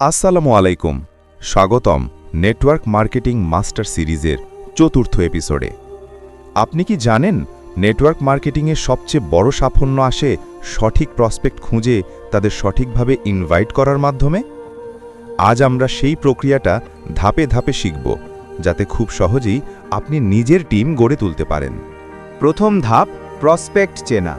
আসসালামু আলাইকুম, স্বাগতম নেটওয়ার্ক মার্কেটিং মাস্টার সিরিজের চতুর্থ এপিসোডে। আপনি কি জানেন নেটওয়ার্ক মার্কেটিংয়ের সবচেয়ে বড় সাফল্য আসে সঠিক প্রসপেক্ট খুঁজে তাদের সঠিকভাবে ইনভাইট করার মাধ্যমে? আজ আমরা সেই প্রক্রিয়াটা ধাপে ধাপে শিখব, যাতে খুব সহজেই আপনি নিজের টিম গড়ে তুলতে পারেন। প্রথম ধাপ, প্রসপেক্ট চেনা।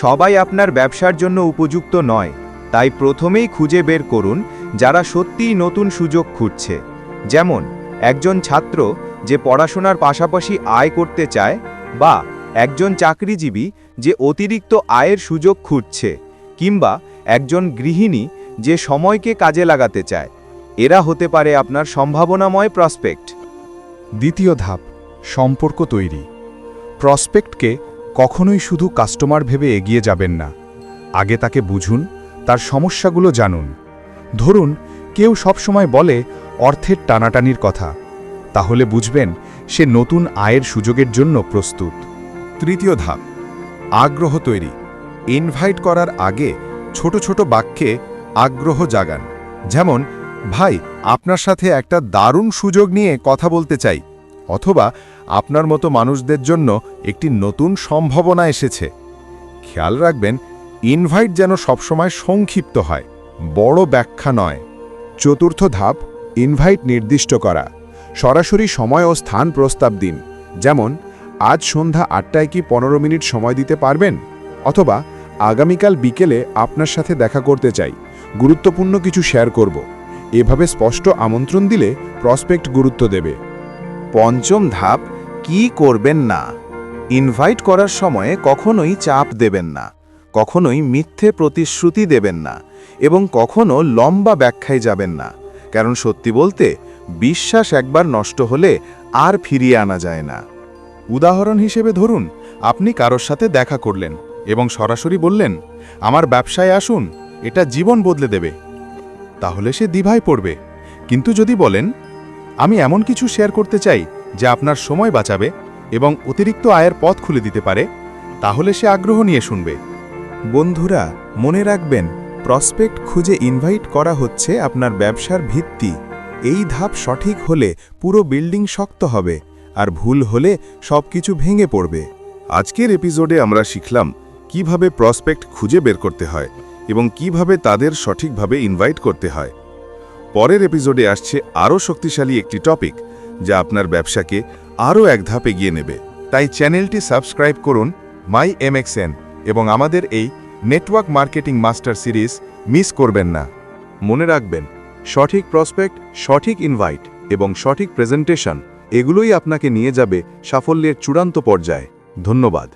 সবাই আপনার ব্যবসার জন্য উপযুক্ত নয়। তাই প্রথমেই খুঁজে বের করুন যারা সত্যিই নতুন সুযোগ খুঁজছে। যেমন, একজন ছাত্র যে পড়াশোনার পাশাপাশি আয় করতে চায় বা একজন চাকরিজীবী যে অতিরিক্ত আয়ের সুযোগ খুঁজছে কিংবা একজন গৃহিণী যে সময়কে কাজে লাগাতে চায়। এরা হতে পারে আপনার সম্ভাবনাময় প্রসপেক্ট। দ্বিতীয় ধাপ, সম্পর্ক তৈরি। প্রসপেক্টকে কখনোই শুধু কাস্টমার ভেবে এগিয়ে যাবেন না। আগে তাকে বুঝুন তার সমস্যাগুলো জানুন। ধরুন, কেউ সবসময় বলে অর্থের টানাটানির কথা। তাহলে বুঝবেন, সে নতুন আয়ের সুযোগের জন্য প্রস্তুত। তৃতীয় ধাপ, আগ্রহ তৈরি। ইনভাইট করার আগে ছোট ছোট বাক্যে আগ্রহ জাগান। যেমন, ভাই, আপনার সাথে একটা দারুণ সুযোগ নিয়ে কথা বলতে চাই। অথবা, আপনার মতো মানুষদের জন্য একটি নতুন সম্ভাবনা এসেছে। খেয়াল রাখবেন ইনভাইট যেন সবসময় সংক্ষিপ্ত হয়, বড় ব্যাখ্যা নয়। চতুর্থ ধাপ, ইনভাইট নির্দিষ্ট করা। সরাসরি সময় ও স্থান প্রস্তাব দিন। যেমন, আজ সন্ধ্যা আটটায় কি পনেরো মিনিট সময় দিতে পারবেন? অথবা, আগামীকাল বিকেলে আপনার সাথে দেখা করতে চাই। গুরুত্বপূর্ণ কিছু শেয়ার করব। এভাবে স্পষ্ট আমন্ত্রণ দিলে প্রসপেক্ট গুরুত্ব দেবে। পঞ্চম ধাপ, কি করবেন না? ইনভাইট করার সময়ে কখনোই চাপ দেবেন না। কখনোই মিথ্যে প্রতিশ্রুতি দেবেন না এবং কখনো লম্বা ব্যাখ্যায় যাবেন না। কারণ সত্যি বলতে, বিশ্বাস একবার নষ্ট হলে আর ফিরিয়ে আনা যায় না। উদাহরণ হিসেবে ধরুন, আপনি কারোর সাথে দেখা করলেন এবং সরাসরি বললেন, আমার ব্যবসায় আসুন, এটা জীবন বদলে দেবে। তাহলে সে দ্বিধায় পড়বে। কিন্তু যদি বলেন, আমি এমন কিছু শেয়ার করতে চাই যা আপনার সময় বাঁচাবে এবং অতিরিক্ত আয়ের পথ খুলে দিতে পারে, তাহলে সে আগ্রহ নিয়ে শুনবে। বন্ধুরা, মনে রাখবেন, প্রসপেক্ট খুঁজে ইনভাইট করা হচ্ছে আপনার ব্যবসার ভিত্তি। এই ধাপ সঠিক হলে পুরো বিল্ডিং শক্ত হবে, আর ভুল হলে সবকিছু ভেঙে পড়বে। আজকের এপিসোডে আমরা শিখলাম কীভাবে প্রসপেক্ট খুঁজে বের করতে হয় এবং কীভাবে তাদের সঠিকভাবে ইনভাইট করতে হয়। পরের এপিসোডে আসছে আরও শক্তিশালী একটি টপিক, যা আপনার ব্যবসাকে আরও এক ধাপ এগিয়ে নেবে। তাই চ্যানেলটি সাবস্ক্রাইব করুন, মাই এম এমএক্সএন এবং আমাদের এই network marketing master series miss করবেন না। মনে রাখবেন, সঠিক প্রসপেক্ট সঠিক ইনভাইট এবং সঠিক প্রেজেন্টেশন এগুলোই আপনাকে নিয়ে যাবে সাফল্যের চূড়ান্ত পর্যায়ে। ধন্যবাদ।